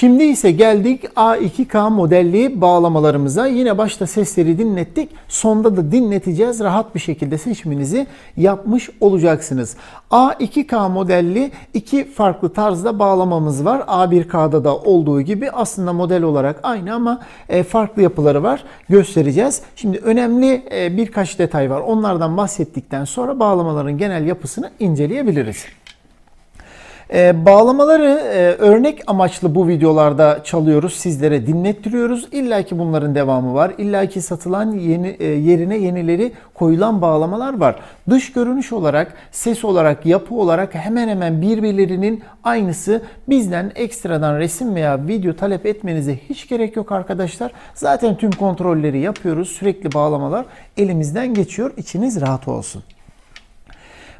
Şimdi ise geldik A2K modelli bağlamalarımıza. Yine başta sesleri dinlettik. Sonda da dinleteceğiz. Rahat bir şekilde seçiminizi yapmış olacaksınız. A2K modelli iki farklı tarzda bağlamamız var. A1K'da da olduğu gibi aslında model olarak aynı ama e, farklı yapıları var. Göstereceğiz. Şimdi önemli e, birkaç detay var. Onlardan bahsettikten sonra bağlamaların genel yapısını inceleyebiliriz. Ee, bağlamaları e, örnek amaçlı bu videolarda çalıyoruz, sizlere dinlettiriyoruz. İlla ki bunların devamı var. İlla ki satılan yeni e, yerine yenileri koyulan bağlamalar var. Dış görünüş olarak, ses olarak, yapı olarak hemen hemen birbirlerinin aynısı. Bizden ekstradan resim veya video talep etmenize hiç gerek yok arkadaşlar. Zaten tüm kontrolleri yapıyoruz. Sürekli bağlamalar elimizden geçiyor. İçiniz rahat olsun.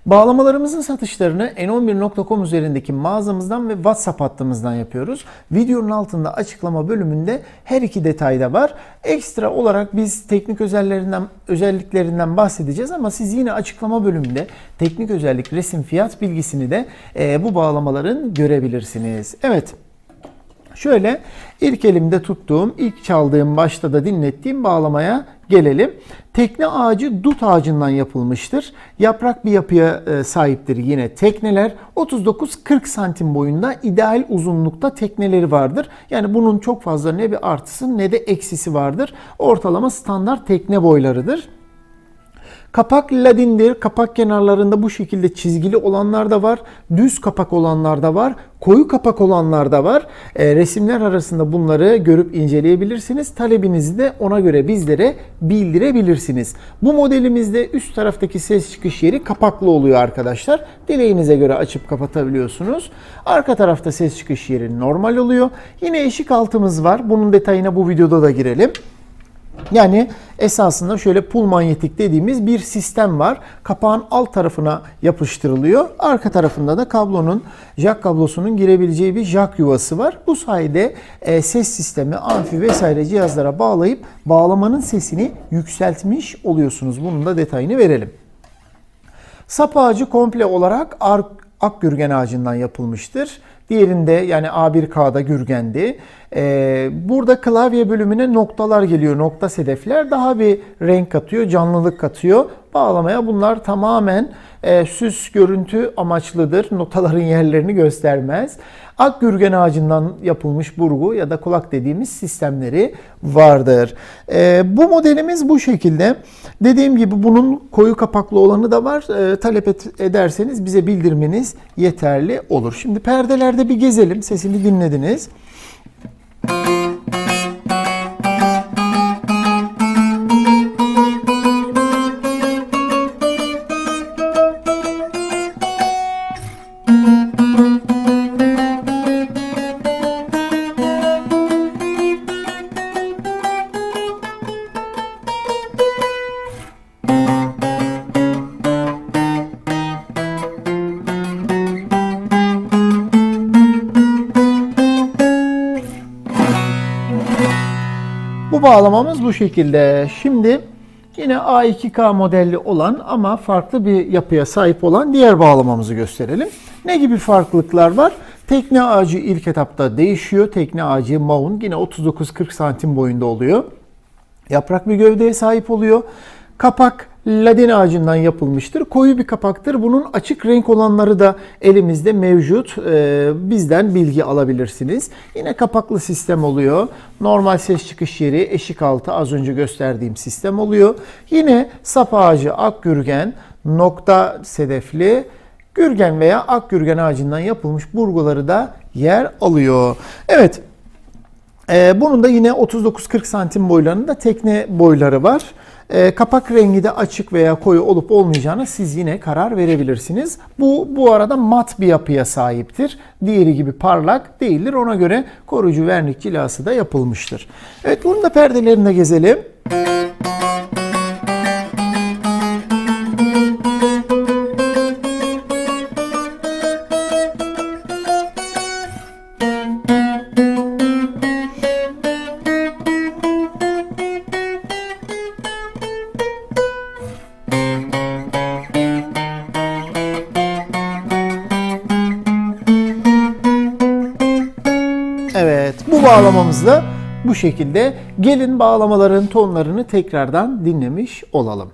Bağlamalarımızın satışlarını n11.com üzerindeki mağazamızdan ve WhatsApp hattımızdan yapıyoruz. Videonun altında açıklama bölümünde her iki detayda var. Ekstra olarak biz teknik özellerinden özelliklerinden bahsedeceğiz ama siz yine açıklama bölümünde teknik özellik, resim, fiyat bilgisini de e, bu bağlamaların görebilirsiniz. Evet. Şöyle ilk elimde tuttuğum, ilk çaldığım, başta da dinlettiğim bağlamaya gelelim. Tekne ağacı dut ağacından yapılmıştır. Yaprak bir yapıya e, sahiptir yine tekneler. 39-40 santim boyunda ideal uzunlukta tekneleri vardır. Yani bunun çok fazla ne bir artısı ne de eksisi vardır. Ortalama standart tekne boylarıdır. Kapak ladindir. Kapak kenarlarında bu şekilde çizgili olanlar da var. Düz kapak olanlar da var. Koyu kapak olanlar da var. E, resimler arasında bunları görüp inceleyebilirsiniz. Talebinizi de ona göre bizlere bildirebilirsiniz. Bu modelimizde üst taraftaki ses çıkış yeri kapaklı oluyor arkadaşlar. Dileğinize göre açıp kapatabiliyorsunuz. Arka tarafta ses çıkış yeri normal oluyor. Yine eşik altımız var. Bunun detayına bu videoda da girelim. Yani esasında şöyle pul manyetik dediğimiz bir sistem var. Kapağın alt tarafına yapıştırılıyor. Arka tarafında da kablonun, jack kablosunun girebileceği bir jack yuvası var. Bu sayede e, ses sistemi, amfi vesaire cihazlara bağlayıp bağlamanın sesini yükseltmiş oluyorsunuz. Bunun da detayını verelim. Sap ağacı komple olarak ar- ak gürgen ağacından yapılmıştır. Diğerinde yani A1K'da gürgendi. Ee, burada klavye bölümüne noktalar geliyor. Nokta sedefler daha bir renk katıyor, canlılık katıyor. Bağlamaya bunlar tamamen e, süs görüntü amaçlıdır. Notaların yerlerini göstermez. Ak gürgen ağacından yapılmış burgu ya da kulak dediğimiz sistemleri vardır. Ee, bu modelimiz bu şekilde. Dediğim gibi bunun koyu kapaklı olanı da var. Ee, talep et, ederseniz bize bildirmeniz yeterli olur. Şimdi perdelerde bir gezelim. Sesini dinlediniz. Bu bağlamamız bu şekilde. Şimdi yine A2K modelli olan ama farklı bir yapıya sahip olan diğer bağlamamızı gösterelim. Ne gibi farklılıklar var? Tekne ağacı ilk etapta değişiyor. Tekne ağacı maun yine 39-40 santim boyunda oluyor. Yaprak bir gövdeye sahip oluyor. Kapak ladin ağacından yapılmıştır. Koyu bir kapaktır. Bunun açık renk olanları da elimizde mevcut. Ee, bizden bilgi alabilirsiniz. Yine kapaklı sistem oluyor. Normal ses çıkış yeri, eşik altı az önce gösterdiğim sistem oluyor. Yine sap ağacı, ak gürgen, nokta sedefli, gürgen veya ak gürgen ağacından yapılmış burguları da yer alıyor. Evet, ee, bunun da yine 39-40 santim boylarında tekne boyları var. Ee, kapak rengi de açık veya koyu olup olmayacağını siz yine karar verebilirsiniz. Bu bu arada mat bir yapıya sahiptir. Diğeri gibi parlak değildir. Ona göre koruyucu vernik cilası da yapılmıştır. Evet bunun da perdelerini de gezelim. Evet. bağlamamız da bu şekilde. Gelin bağlamaların tonlarını tekrardan dinlemiş olalım.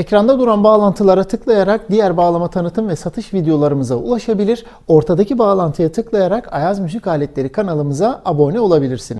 Ekranda duran bağlantılara tıklayarak diğer bağlama tanıtım ve satış videolarımıza ulaşabilir. Ortadaki bağlantıya tıklayarak Ayaz Müzik Aletleri kanalımıza abone olabilirsiniz.